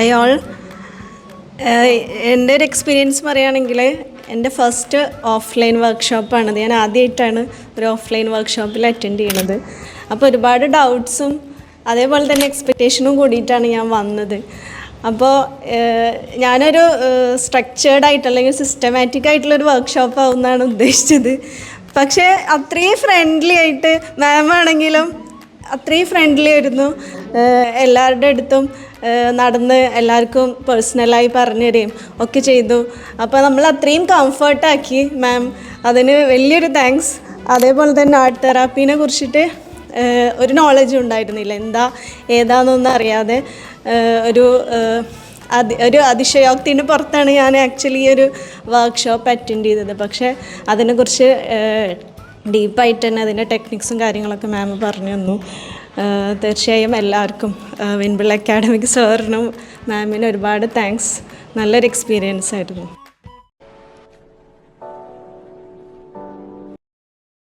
Hi all എന്റെ ഒരു experience പറയുകയാണെങ്കിൽ എന്റെ ഫസ്റ്റ് ഓഫ്ലൈൻ വർക്ക്ഷോപ്പാണ് ഞാൻ ആദ്യമായിട്ടാണ് ഒരു ഓഫ്ലൈൻ വർക്ക്ഷോപ്പിൽ അറ്റൻഡ് ചെയ്യണത് അപ്പോൾ ഒരുപാട് ഡൗട്ട്സും അതേപോലെ തന്നെ എക്സ്പെക്റ്റേഷനും കൂടിയിട്ടാണ് ഞാൻ വന്നത്. അപ്പോൾ ഞാനൊരു സ്ട്രക്ചേർഡ് ആയിട്ട് അല്ലെങ്കിൽ സിസ്റ്റമാറ്റിക് ആയിട്ടുള്ളൊരു വർക്ക്ഷോപ്പ് ആവുമെന്നാണ് ഉദ്ദേശിച്ചത്. പക്ഷേ അത്രയും ഫ്രണ്ട്ലി ആയിട്ട് മാം ആണെങ്കിലും അത്രയും ഫ്രണ്ട്ലി ആയിരുന്നു. എല്ലാവരുടെ അടുത്തും നടന്ന് എല്ലാവർക്കും പേഴ്സണലായി പറഞ്ഞു തരികയും ഒക്കെ ചെയ്തു. അപ്പോൾ നമ്മൾ അത്രയും കംഫർട്ടാക്കി മാം അതിന് വലിയൊരു താങ്ക്സ് അതേപോലെ തന്നെ ആർട്ട് തെറാപ്പീനെ കുറിച്ചിട്ട് ഒരു നോളജും ഉണ്ടായിരുന്നില്ല. എന്താ ഏതാണെന്നൊന്നും അറിയാതെ ഒരു അതി ഒരു അതിശയോക്തിന്റെ പുറത്താണ് ഞാൻ ആക്ച്വലി ഒരു വർക്ക്ഷോപ്പ് അറ്റൻഡ് ചെയ്തത്. പക്ഷേ അതിനെക്കുറിച്ച് ഡീപ്പായിട്ട് തന്നെ അതിന്റെ ടെക്നിക്സും കാര്യങ്ങളൊക്കെ മാം പറഞ്ഞു തന്നു. തീർച്ചയായും എല്ലാവർക്കും വിൻപിൾ അക്കാഡമിക് സാറിനും മാമിനും ഒരുപാട് താങ്ക്സ് നല്ലൊരു എക്സ്പീരിയൻസ് ആയിരുന്നു.